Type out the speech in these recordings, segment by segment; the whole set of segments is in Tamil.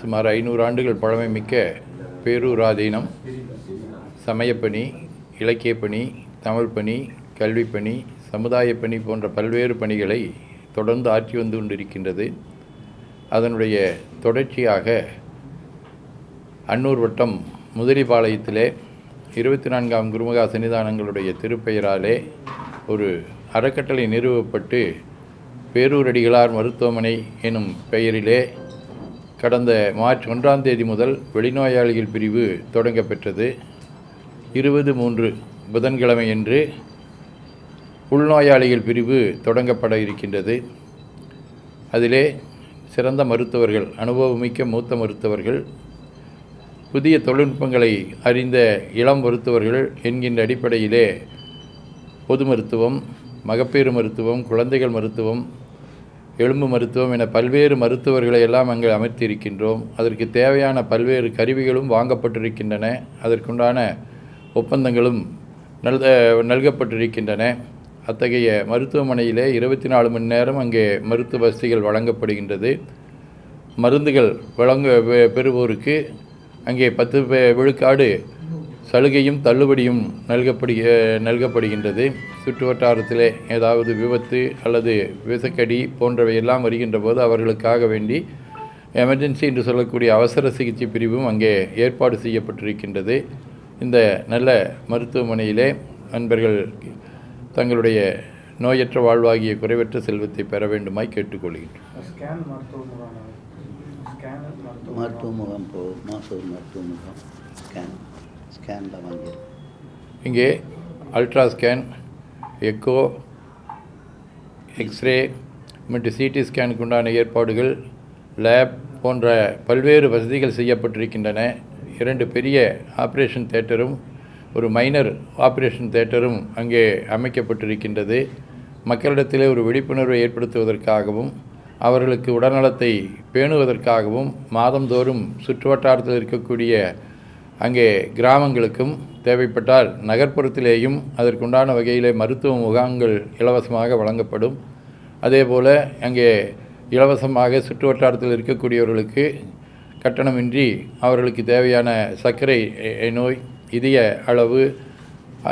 சுமார் ஐநூறு ஆண்டுகள் பழமை மிக்க பேரூராதீனம் சமயப்பணி இலக்கியப்பணி தமிழ் பணி கல்விப்பணி சமுதாயப் பணி போன்ற பல்வேறு பணிகளை தொடர்ந்து ஆற்றி வந்து கொண்டிருக்கின்றது. அதனுடைய தொடர்ச்சியாக அன்னூர் வட்டம் முதலிபாளையத்திலே இருபத்தி நான்காம் குருமகா சன்னிதானங்களுடைய திருப்பெயராலே ஒரு அறக்கட்டளை நிறுவப்பட்டு பேரூரடிகளார் மருத்துவமனை எனும் பெயரிலே கடந்த மார்ச் ஒன்றாம் தேதி முதல் வெளிநோயாளிகள் பிரிவு தொடங்கப்பெற்றது. இருபது மூன்று புதன்கிழமையன்று உள்நோயாளிகள் பிரிவு தொடங்கப்பட இருக்கின்றது. அதிலே சிறந்த மருத்துவர்கள் அனுபவமிக்க மூத்த மருத்துவர்கள் புதிய தொழில்நுட்பங்களை அறிந்த இளம் மருத்துவர்கள் என்கின்ற அடிப்படையிலே பொது மருத்துவம் மகப்பேறு மருத்துவம் குழந்தைகள் மருத்துவம் எலும்பு மருத்துவம் என பல்வேறு மருத்துவர்களை எல்லாம் அங்கே அமர்த்தியிருக்கின்றோம் அதற்கு தேவையான பல்வேறு கருவிகளும் வாங்கப்பட்டிருக்கின்றன. அதற்குண்டான ஒப்பந்தங்களும் நல் நல்கப்பட்டிருக்கின்றன. அத்தகைய மருத்துவமனையிலே இருபத்தி நாலு மணி நேரம் அங்கே மருத்துவ வசதிகள் வழங்கப்படுகின்றது. மருந்துகள் வழங்க பெ- பெறுவோருக்கு அங்கே பத்து விழுக்காடு சலுகையும் தள்ளுபடியும் நல்கப்படு நல்கப்படுகின்றது. சுற்று வட்டாரத்திலே ஏதாவது விபத்து அல்லது விசக்கடி போன்றவையெல்லாம் வருகின்ற போது அவர்களுக்காக வேண்டி எமர்ஜென்சி என்று சொல்லக்கூடிய அவசர சிகிச்சை பிரிவும் அங்கே ஏற்பாடு செய்யப்பட்டிருக்கின்றது. இந்த நல்ல மருத்துவமனையிலே நண்பர்கள் தங்களுடைய நோயற்ற வாழ்வாகிய குறைவற்ற செல்வத்தை பெற வேண்டுமாய் கேட்டுக்கொள்கின்றோம். ஸ்கேன் மருத்துவ முகாம். மாசூர் மருத்துவ முகாம். ஸ்கேன் ஸ்கேனில் வாங்கியிருக்கோம் இங்கே ultra scan echo X ray மற்றும் சிடி ஸ்கேனுக்கு உண்டான ஏற்பாடுகள் லேப் போன்ற பல்வேறு வசதிகள் செய்யப்பட்டிருக்கின்றன. இரண்டு பெரிய ஆப்ரேஷன் தேட்டரும் ஒரு மைனர் ஆப்ரேஷன் தேட்டரும் அங்கே அமைக்கப்பட்டிருக்கின்றது. மக்களிடத்திலே ஒரு விழிப்புணர்வை ஏற்படுத்துவதற்காகவும் அவர்களுக்கு உடல்நலத்தை பேணுவதற்காகவும் மாதந்தோறும் சுற்றுவட்டாரத்தில் இருக்கக்கூடிய அங்கே கிராமங்களுக்கும் தேவைப்பட்டால் நகர்ப்புறத்திலேயும் அதற்குண்டான வகையிலே மருத்துவ முகாம்கள் இலவசமாக வழங்கப்படும். அதேபோல் அங்கே இலவசமாக சுற்றுவட்டாரத்தில் இருக்கக்கூடியவர்களுக்கு கட்டணமின்றி அவர்களுக்கு தேவையான சர்க்கரை நோய் இதய அளவு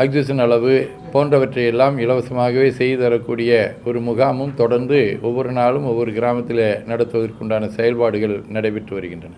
ஆக்சிஜன் அளவு போன்றவற்றை எல்லாம் இலவசமாகவே செய்து தரக்கூடிய ஒரு முகாமும் தொடர்ந்து ஒவ்வொரு நாளும் ஒவ்வொரு கிராமத்தில் நடத்துவதற்குண்டான செயல்பாடுகள் நடைபெற்று வருகின்றன.